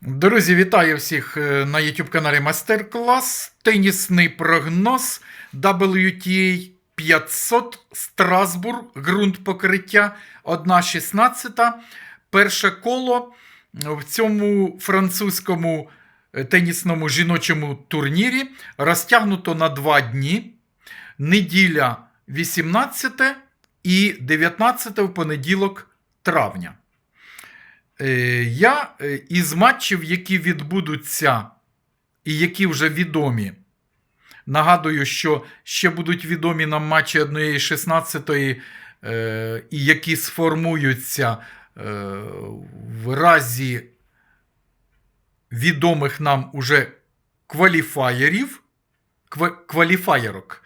Друзі, вітаю всіх е, на YouTube каналі Мастер Клас. Тенісний прогноз WTA 500 Страсбург, ґрунт покриття 1.16. Перше коло в цьому французькому е, тенісному жіночому турнірі розтягнуто на два дні. Неділя 18 і 19 в понеділок травня. Е, Я е, із матчів, які відбудуться і які вже відомі. Нагадую, що ще будуть відомі нам матчі 1-16, е, і які сформуються в разі відомих нам уже кваліфаєрів, кваліфаєрок.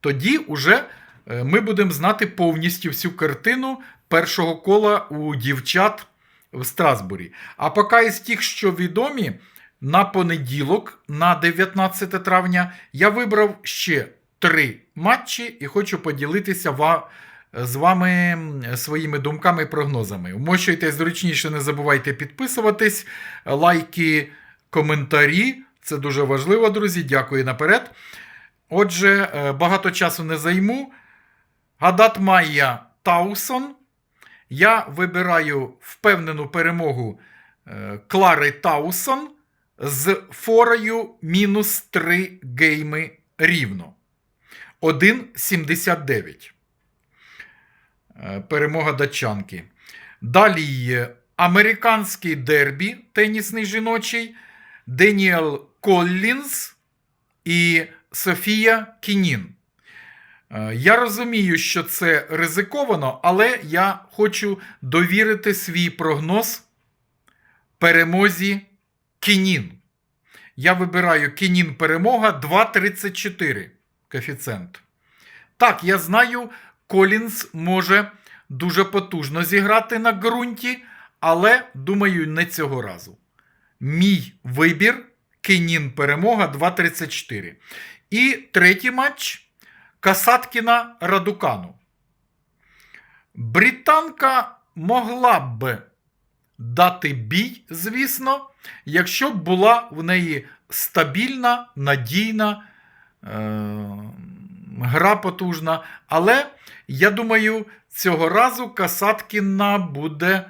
Тоді уже ми будемо знати повністю всю картину першого кола у дівчат в Страсбурі. А поки із тих, що відомі, на понеділок, на 19 травня, я вибрав ще три матчі і хочу поділитися ва- з вами своїми думками і прогнозами. Вмощуйтесь зручніше, не забувайте підписуватись, лайки, коментарі. Це дуже важливо, друзі. Дякую наперед. Отже, е, багато часу не займу. Гадат Майя Таусон. Я вибираю впевнену перемогу е, Клари Таусон з форою мінус 3 гейми рівно. 1,79. Е, Перемога датчанки. Далі американський дербі тенісний жіночий. Деніел Коллінз і Софія Кінін. Е, Я розумію, що це ризиковано, але я хочу довірити свій прогноз перемозі Кінін. Я вибираю Кінін перемога 2,34 коефіцієнт. Так, я знаю, Колінз може дуже потужно зіграти на ґрунті, але думаю, не цього разу. Мій вибір Кінін перемога 2,34. І третій матч Касаткіна Радукану. Британка могла б дати бій, звісно, якщо б була в неї стабільна, надійна е- гра потужна. Але я думаю, цього разу Касаткіна буде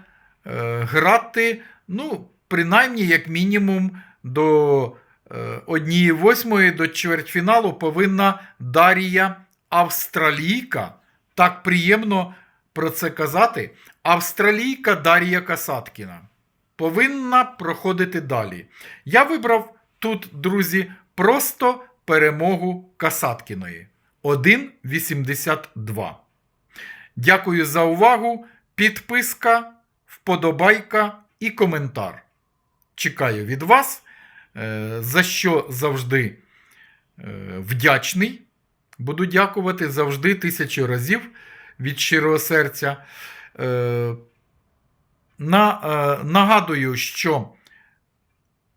е- грати, ну, принаймні, як мінімум, до е, однієї восьмої до чвертьфіналу повинна Дарія Австралійка. Так приємно про це казати. Австралійка Дарія Касаткіна повинна проходити далі. Я вибрав тут, друзі, просто перемогу Касаткіної 1,82. Дякую за увагу. Підписка, вподобайка і коментар. Чекаю від вас, е, за що завжди е, вдячний. Буду дякувати завжди тисячу разів від щирого серця. Е, на, е, нагадую, що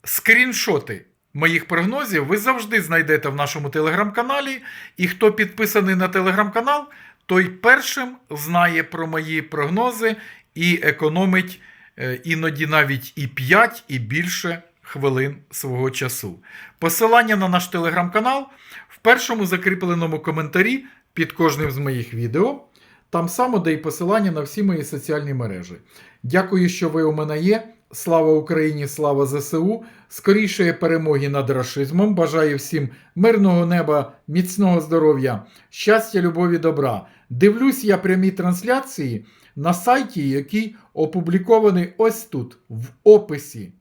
скріншоти моїх прогнозів ви завжди знайдете в нашому телеграм-каналі. І хто підписаний на телеграм-канал, той першим знає про мої прогнози і економить е, іноді навіть і 5, і більше хвилин свого часу. Посилання на наш телеграм-канал в першому закріпленому коментарі під кожним з моїх відео. Там само де й посилання на всі мої соціальні мережі. Дякую, що ви у мене є. Слава Україні, слава ЗСУ! Скорішої перемоги над рашизмом. Бажаю всім мирного неба, міцного здоров'я, щастя, любові, добра. Дивлюсь я прямі трансляції на сайті, який опублікований ось тут, в описі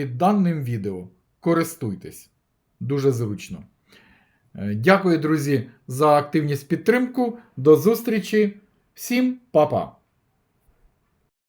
під даним відео. Користуйтесь. Дуже зручно. Е, Дякую, друзі, за активність підтримку. До зустрічі. Всім па-па!